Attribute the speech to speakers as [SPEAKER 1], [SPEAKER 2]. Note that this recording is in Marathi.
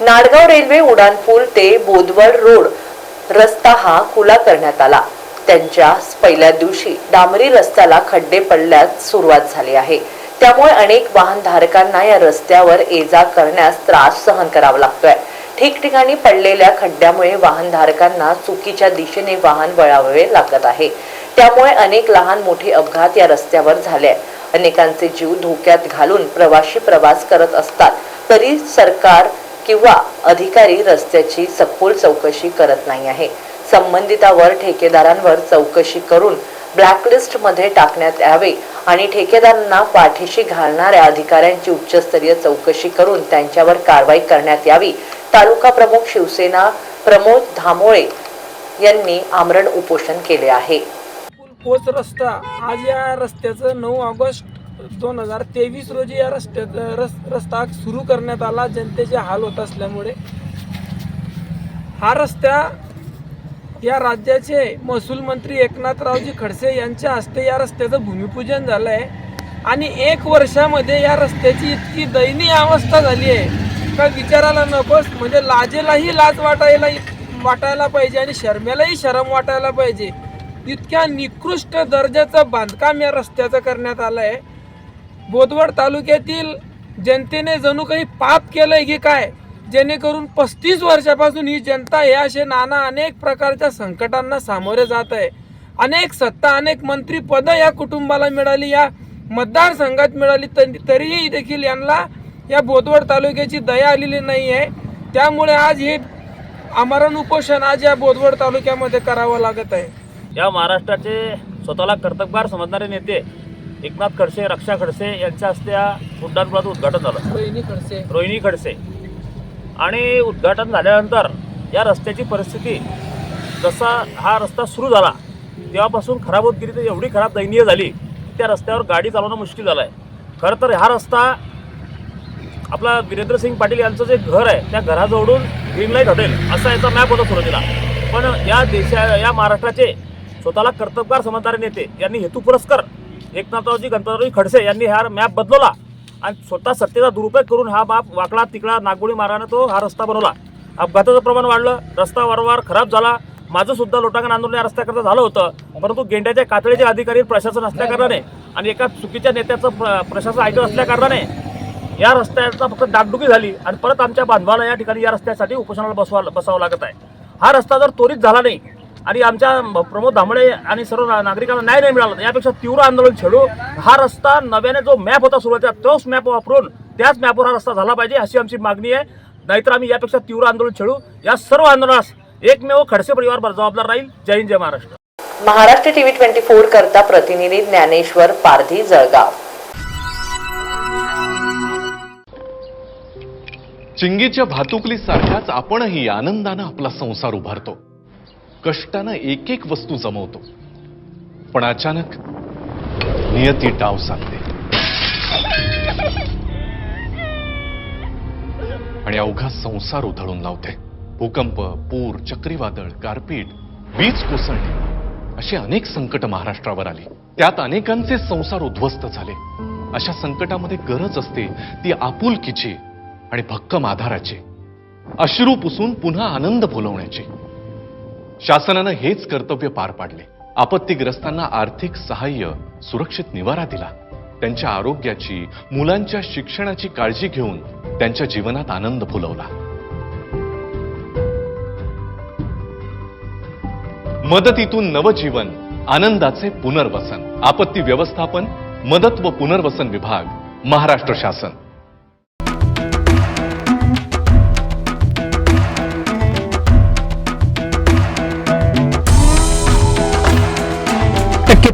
[SPEAKER 1] नाडगाव रेल्वे उड्डाणपूल ते बोदवड रोड रस्ता हा खुला करण्यात आला. त्यांच्या पहिल्या दिवशी डांबरी रस्त्याला खड्डे पडल्यास सुरुवात झाली आहे. त्यामुळे अनेक वाहनधारकांना या रस्त्यावर ये जा करण्यास त्रास सहन करावा लागतोय. ठिकठिकाणी पडलेल्या खड्ड्यामुळे वाहनधारकांना चुकीच्या दिशेने वाहन वळावे लागत आहे. त्यामुळे अनेक लहान मोठे अपघात या रस्त्यावर झाले. अनेकांचे जीव धोक्यात घालून प्रवासी प्रवास करत असतात. तरी सरकार किंवा अधिकारी रस्त्याची सखोल चौकशी करत नाही आहे. संबंधितावर ठेकेदारांवर चौकशी करून ब्लॅकलिस्टमध्ये टाकण्यात यावे आणि ठेकेदारांना पाठीशी घालणाऱ्या अधिकाऱ्यांची उच्चस्तरीय चौकशी करून त्यांच्यावर कारवाई करण्यात यावी. तालुका प्रमुख शिवसेना प्रमोद धामोळे यांनी आमरण उपोषण केले आहे.
[SPEAKER 2] पोच रस्ता आज या रस्त्याचं नऊ ऑगस्ट दोन हजार तेवीस रोजी या रस्त्यात रस रस्ता सुरू करण्यात आला. जनतेचे हाल होत असल्यामुळे हा रस्ता या राज्याचे महसूल मंत्री एकनाथरावजी खडसे यांच्या हस्ते या रस्त्याचं भूमिपूजन झालं आहे आणि एक वर्षामध्ये या रस्त्याची इतकी दयनीय अवस्था झाली आहे. का विचारायला नकोस? म्हणजे लाजेलाही लाज वाटायला वाटायला पाहिजे आणि शर्मेलाही शरम वाटायला पाहिजे. इतक्या निकृष्ट दर्जाचं बांधकाम या रस्त्याचं करण्यात आलं आहे बोदवड तालुक्यातील जनतेने जणू काही पाप केलंय की काय? जेणेकरून पस्तीस वर्षापासून ही जनता हे असे नाना अनेक प्रकारच्या संकटांना सामोरे जात आहे. अनेक सत्ता अनेक मंत्री पदं या कुटुंबाला मिळाली या मतदारसंघात मिळाली तरी- तरीही देखील यांना या बोदवड तालुक्याची दया आलेली नाही आहे त्यामुळे आज हे आमरण उपोषण आज या बोदवड तालुक्यामध्ये करावं लागत आहे.
[SPEAKER 3] या महाराष्ट्राचे स्वतःला कर्तबगार समजणारे नेते एकनाथ खडसे रक्षा खडसे यांच्या हस्ते या उड्डाणपुलाचं उद्घाटन झालं.
[SPEAKER 2] रोहिणी खडसे.
[SPEAKER 3] रोहिणी खडसे. आणि उद्घाटन झाल्यानंतर या रस्त्याची परिस्थिती जसा हा रस्ता सुरू झाला तेव्हापासून खराब होत गेली तर एवढी खराब दयनीय झाली की त्या रस्त्यावर गाडी चालवणं मुश्किल झालं आहे खरं तर हा रस्ता आपला वीरेंद्र सिंग पाटील यांचं जे घर आहे त्या घराजवळून ग्रीन लाइट हॉटेल असा याचा मॅप होता सुरुवातीला. पण या देशा या महाराष्ट्राचे स्वतःला कर्तबगार समजणारे नेते यांनी हेतू पुरस्कार एकनाथरावजी गणपतरावजी खडसे यांनी हा मॅप बदलवला आणि स्वतः सत्तेचा दुरुपयोग करून हा मॅप वाकडा तिकडा नागोळी मारानं तो हा रस्ता बनवला. अपघाताचं प्रमाण वाढलं रस्ता वारंवार खराब झाला. माझं सुद्धा लोटांगण आंदोलन या रस्त्याकरता झालं होतं परंतु गेंड्याच्या कातळीचे अधिकारी प्रशासन असल्याकारणाने आणि एका चुकीच्या नेत्याचं प्र- प्रशासन ऐकत असल्याकारणाने या रस्त्याचा फक्त डागडुगी झाली आणि परत आमच्या बांधवाला या ठिकाणी या रस्त्यासाठी उपोषणाला बसवा बसावं लागत आहे. हा रस्ता जर त्वरित झाला नाही आणि आमच्या प्रमोद धामळे आणि सर्व नागरिकांना न्याय नाही मिळाला. तर यापेक्षा तीव्र आंदोलन छेडू. हा रस्ता नव्याने जो मॅप होता सुरुवातीला तोच मॅप वापरून त्याच मॅपवर हा रस्ता झाला पाहिजे अशी आमची मागणी आहे. नाहीतर आम्ही यापेक्षा तीव्र आंदोलन छेडू. या सर्व आंदोलनास एकमेव खडसे परिवार जबाबदार राहील. जय हिंद जय Maharashtra.
[SPEAKER 1] Maharashtra TV twenty four करता प्रतिनिधी ज्ञानेश्वर पारधी जळगाव.
[SPEAKER 4] चिंगीच्या भातुकलीसारख्याच आपणही आनंदानं आपला संसार उभारतो. कष्टानं एक एक वस्तू जमवतो. पण अचानक नियती डाव सांगते. आणि अवघा संसार उधळून लावते. भूकंप पूर चक्रीवादळ गारपीट वीज कोसळणे अशी अनेक संकट महाराष्ट्रावर आली. त्यात अनेकांचे संसार उद्ध्वस्त झाले. अशा संकटामध्ये गरज असते ती आपुलकीची आणि भक्कम आधाराची. अश्रू पुसून पुन्हा आनंद फुलवण्याची शासनानं हेच कर्तव्य पार पाडले. आपत्तीग्रस्तांना आर्थिक सहाय्य सुरक्षित निवारा दिला. त्यांच्या आरोग्याची मुलांच्या शिक्षणाची काळजी घेऊन त्यांच्या जीवनात आनंद फुलवला. मदतीतून नवजीवन आनंदाचे पुनर्वसन. आपत्ती व्यवस्थापन मदत व पुनर्वसन विभाग महाराष्ट्र शासन.